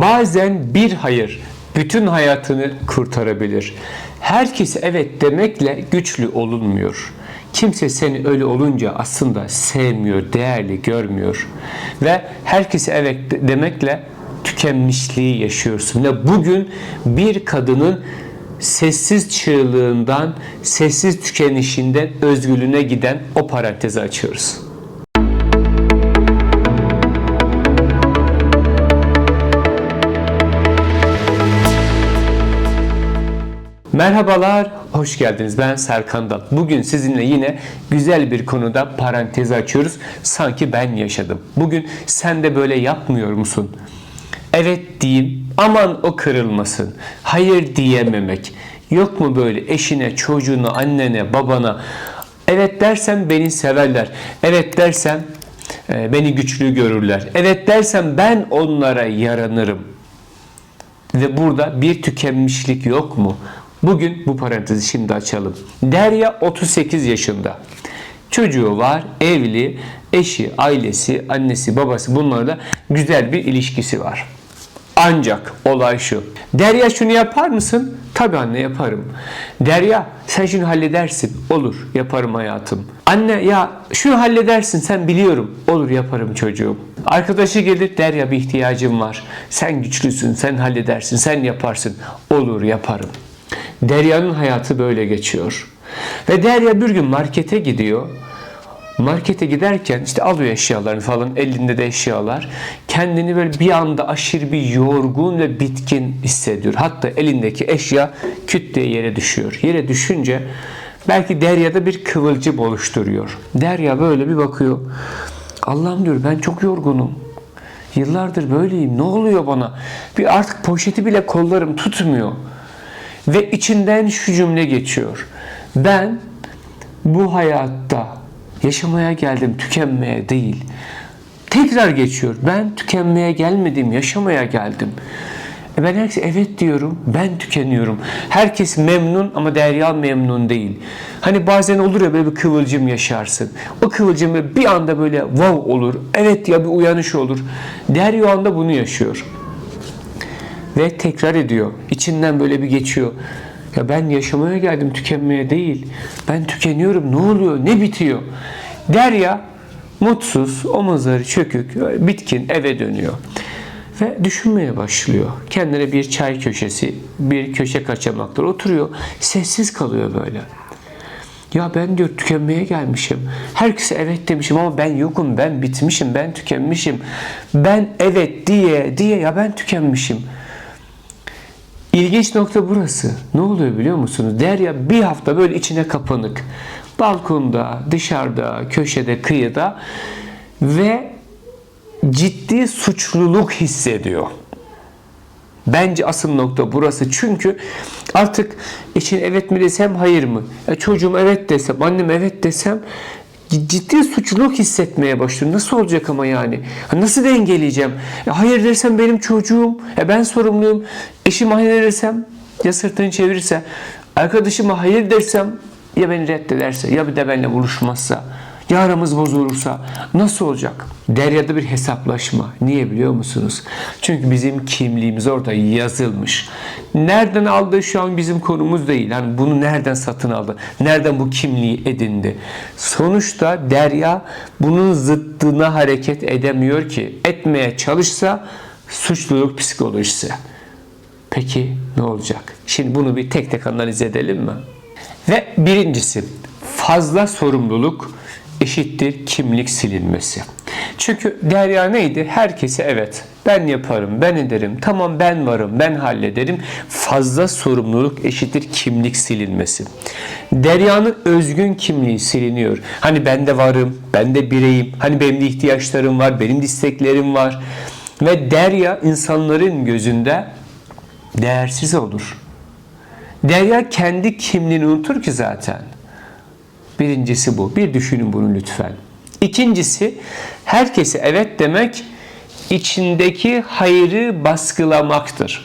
Bazen bir hayır bütün hayatını kurtarabilir. Herkes evet demekle güçlü olunmuyor. Kimse seni öyle olunca aslında sevmiyor, değerli görmüyor. Ve herkese evet de- demekle tükenmişliği yaşıyorsun. Ve bugün bir kadının sessiz çığlığından, sessiz tükenişinden özgürlüğüne giden o parantezi açıyoruz. Merhabalar, hoş geldiniz. Ben Serkan Dal. Bugün sizinle yine güzel bir konuda parantez açıyoruz. Sanki ben yaşadım. Bugün sen de böyle yapmıyor musun? Evet diyeyim, aman o kırılmasın. Hayır diyememek. Yok mu böyle eşine, çocuğuna, annene, babana? Evet dersem beni severler. Evet dersem e, beni güçlü görürler. Evet dersem ben onlara yaranırım. Ve burada bir tükenmişlik yok mu? Bugün bu parantezi şimdi açalım. Derya 38 yaşında. Çocuğu var, evli, eşi, ailesi, annesi, babası bunlarla güzel bir ilişkisi var. Ancak olay şu. Derya şunu yapar mısın? Tabii anne yaparım. Derya sen şunu halledersin. Olur yaparım hayatım. Anne ya şunu halledersin sen biliyorum. Olur yaparım çocuğum. Arkadaşı gelir Derya bir ihtiyacım var. Sen güçlüsün sen halledersin sen yaparsın. Olur yaparım. Derya'nın hayatı böyle geçiyor. Ve Derya bir gün markete gidiyor. Markete giderken işte alıyor eşyalarını falan elinde de eşyalar. Kendini böyle bir anda aşırı bir yorgun ve bitkin hissediyor. Hatta elindeki eşya küt diye yere düşüyor. Yere düşünce belki Derya'da bir kıvılcım oluşturuyor. Derya böyle bir bakıyor. Allah'ım diyor ben çok yorgunum. Yıllardır böyleyim. Ne oluyor bana? Bir artık poşeti bile kollarım tutmuyor. Ve içinden şu cümle geçiyor. Ben bu hayatta yaşamaya geldim, tükenmeye değil. Tekrar geçiyor. Ben tükenmeye gelmedim, yaşamaya geldim. E ben herkese evet diyorum, ben tükeniyorum. Herkes memnun ama Derya memnun değil. Hani bazen olur ya böyle bir kıvılcım yaşarsın. O kıvılcım bir anda böyle wow olur. Evet ya bir uyanış olur. Derya o anda bunu yaşıyor ve tekrar ediyor. İçinden böyle bir geçiyor. Ya ben yaşamaya geldim tükenmeye değil. Ben tükeniyorum. Ne oluyor? Ne bitiyor? Derya mutsuz, omuzları çökük, bitkin eve dönüyor. Ve düşünmeye başlıyor. Kendine bir çay köşesi, bir köşe kaçamaklar oturuyor. Sessiz kalıyor böyle. Ya ben diyor tükenmeye gelmişim. Herkese evet demişim ama ben yokum, ben bitmişim, ben tükenmişim. Ben evet diye diye ya ben tükenmişim. İlginç nokta burası. Ne oluyor biliyor musunuz? Derya bir hafta böyle içine kapanık. Balkonda, dışarıda, köşede, kıyıda ve ciddi suçluluk hissediyor. Bence asıl nokta burası. Çünkü artık için evet mi desem hayır mı? E, çocuğum evet desem, annem evet desem ciddi suçluluk hissetmeye başlıyor. Nasıl olacak ama yani? Nasıl dengeleyeceğim? Hayır dersem benim çocuğum. Ben sorumluyum. Eşim hayır dersem ya sırtını çevirirse arkadaşıma hayır dersem ya beni reddederse ya bir de benimle buluşmazsa ya aramız bozulursa nasıl olacak? Deryada bir hesaplaşma. Niye biliyor musunuz? Çünkü bizim kimliğimiz orada yazılmış. Nereden aldığı şu an bizim konumuz değil. Yani bunu nereden satın aldı? Nereden bu kimliği edindi? Sonuçta Derya bunun zıttına hareket edemiyor ki. Etmeye çalışsa suçluluk psikolojisi. Peki ne olacak? Şimdi bunu bir tek tek analiz edelim mi? Ve birincisi fazla sorumluluk eşittir kimlik silinmesi. Çünkü Derya neydi? Herkese evet ben yaparım, ben ederim, tamam ben varım, ben hallederim. Fazla sorumluluk eşittir kimlik silinmesi. Derya'nın özgün kimliği siliniyor. Hani ben de varım, ben de bireyim, hani benim de ihtiyaçlarım var, benim de isteklerim var. Ve Derya insanların gözünde değersiz olur. Derya kendi kimliğini unutur ki zaten. Birincisi bu. Bir düşünün bunu lütfen. İkincisi herkese evet demek içindeki hayrı baskılamaktır.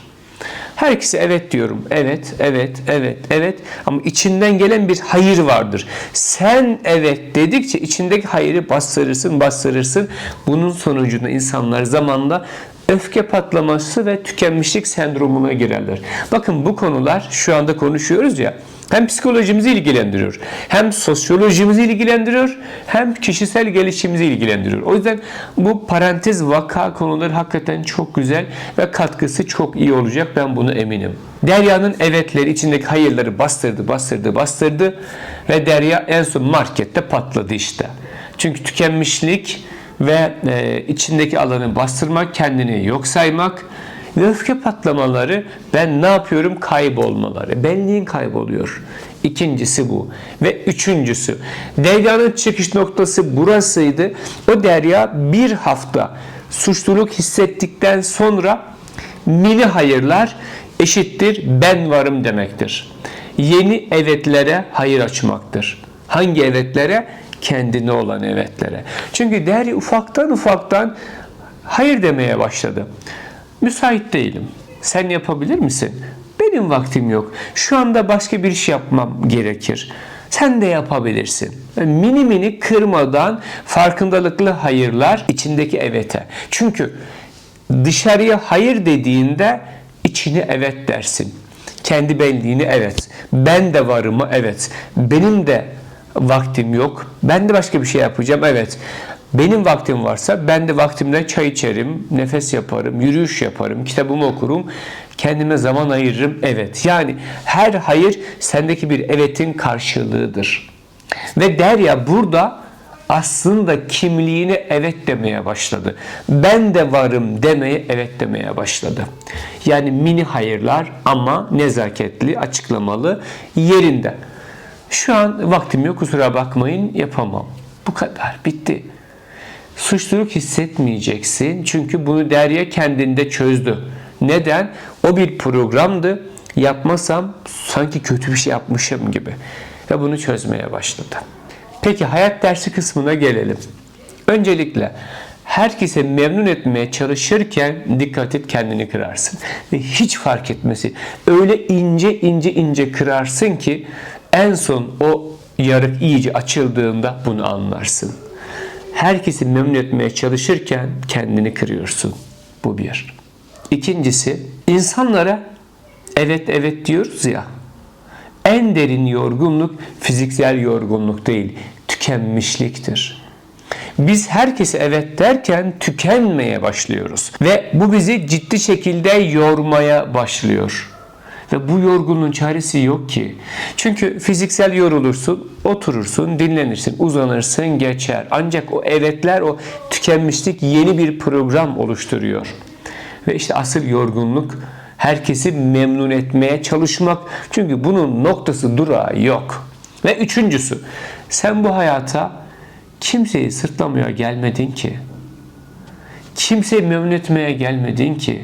Herkese evet diyorum. Evet, evet, evet, evet. Ama içinden gelen bir hayır vardır. Sen evet dedikçe içindeki hayrı bastırırsın, bastırırsın. Bunun sonucunda insanlar zamanla öfke patlaması ve tükenmişlik sendromuna girerler. Bakın bu konular şu anda konuşuyoruz ya hem psikolojimizi ilgilendiriyor, hem sosyolojimizi ilgilendiriyor, hem kişisel gelişimimizi ilgilendiriyor. O yüzden bu parantez vaka konuları hakikaten çok güzel ve katkısı çok iyi olacak ben bunu eminim. Derya'nın evetleri içindeki hayırları bastırdı, bastırdı, bastırdı ve Derya en son markette patladı işte. Çünkü tükenmişlik ve e, içindeki alanı bastırmak, kendini yok saymak öfke patlamaları ben ne yapıyorum kaybolmaları. Benliğin kayboluyor. İkincisi bu. Ve üçüncüsü Derya'nın çıkış noktası burasıydı. O Derya bir hafta suçluluk hissettikten sonra mini hayırlar eşittir ben varım demektir. Yeni evetlere hayır açmaktır. Hangi evetlere? Kendine olan evetlere. Çünkü Derya ufaktan ufaktan hayır demeye başladı. Müsait değilim. Sen yapabilir misin? Benim vaktim yok. Şu anda başka bir iş yapmam gerekir. Sen de yapabilirsin. Mini mini kırmadan farkındalıklı hayırlar içindeki evete. Çünkü dışarıya hayır dediğinde içine evet dersin. Kendi benliğini evet. Ben de varımı evet. Benim de vaktim yok. Ben de başka bir şey yapacağım evet. Benim vaktim varsa ben de vaktimde çay içerim, nefes yaparım, yürüyüş yaparım, kitabımı okurum, kendime zaman ayırırım. Evet. Yani her hayır sendeki bir evetin karşılığıdır. Ve Derya burada aslında kimliğine evet demeye başladı. Ben de varım demeye evet demeye başladı. Yani mini hayırlar ama nezaketli, açıklamalı, yerinde. Şu an vaktim yok kusura bakmayın yapamam. Bu kadar bitti. Suçluluk hissetmeyeceksin. Çünkü bunu Derya kendinde çözdü. Neden? O bir programdı. Yapmasam sanki kötü bir şey yapmışım gibi. Ve bunu çözmeye başladı. Peki hayat dersi kısmına gelelim. Öncelikle herkese memnun etmeye çalışırken dikkat et kendini kırarsın. Ve hiç fark etmesi. Öyle ince ince ince kırarsın ki en son o yarık iyice açıldığında bunu anlarsın. Herkesi memnun etmeye çalışırken kendini kırıyorsun. Bu bir. İkincisi insanlara evet evet diyoruz ya. En derin yorgunluk fiziksel yorgunluk değil, tükenmişliktir. Biz herkese evet derken tükenmeye başlıyoruz ve bu bizi ciddi şekilde yormaya başlıyor. Ve bu yorgunluğun çaresi yok ki. Çünkü fiziksel yorulursun, oturursun, dinlenirsin, uzanırsın, geçer. Ancak o evetler, o tükenmişlik yeni bir program oluşturuyor. Ve işte asıl yorgunluk herkesi memnun etmeye çalışmak. Çünkü bunun noktası durağı yok. Ve üçüncüsü, sen bu hayata kimseyi sırtlamaya gelmedin ki. Kimseyi memnun etmeye gelmedin ki.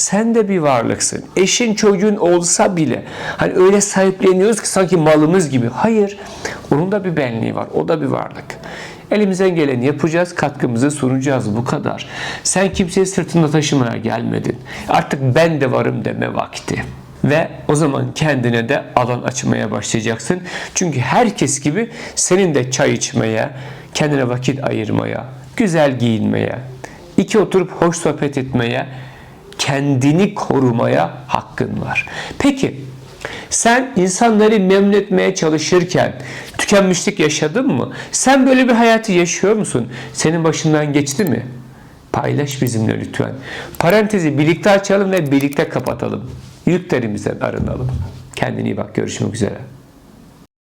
Sen de bir varlıksın. Eşin çocuğun olsa bile hani öyle sahipleniyoruz ki sanki malımız gibi. Hayır. Onun da bir benliği var. O da bir varlık. Elimizden geleni yapacağız, katkımızı sunacağız bu kadar. Sen kimseyi sırtında taşımaya gelmedin. Artık ben de varım deme vakti. Ve o zaman kendine de alan açmaya başlayacaksın. Çünkü herkes gibi senin de çay içmeye, kendine vakit ayırmaya, güzel giyinmeye, iki oturup hoş sohbet etmeye, kendini korumaya hakkın var. Peki sen insanları memnun etmeye çalışırken tükenmişlik yaşadın mı? Sen böyle bir hayatı yaşıyor musun? Senin başından geçti mi? Paylaş bizimle lütfen. Parantezi birlikte açalım ve birlikte kapatalım. Yüklerimizden arınalım. Kendine iyi bak. Görüşmek üzere.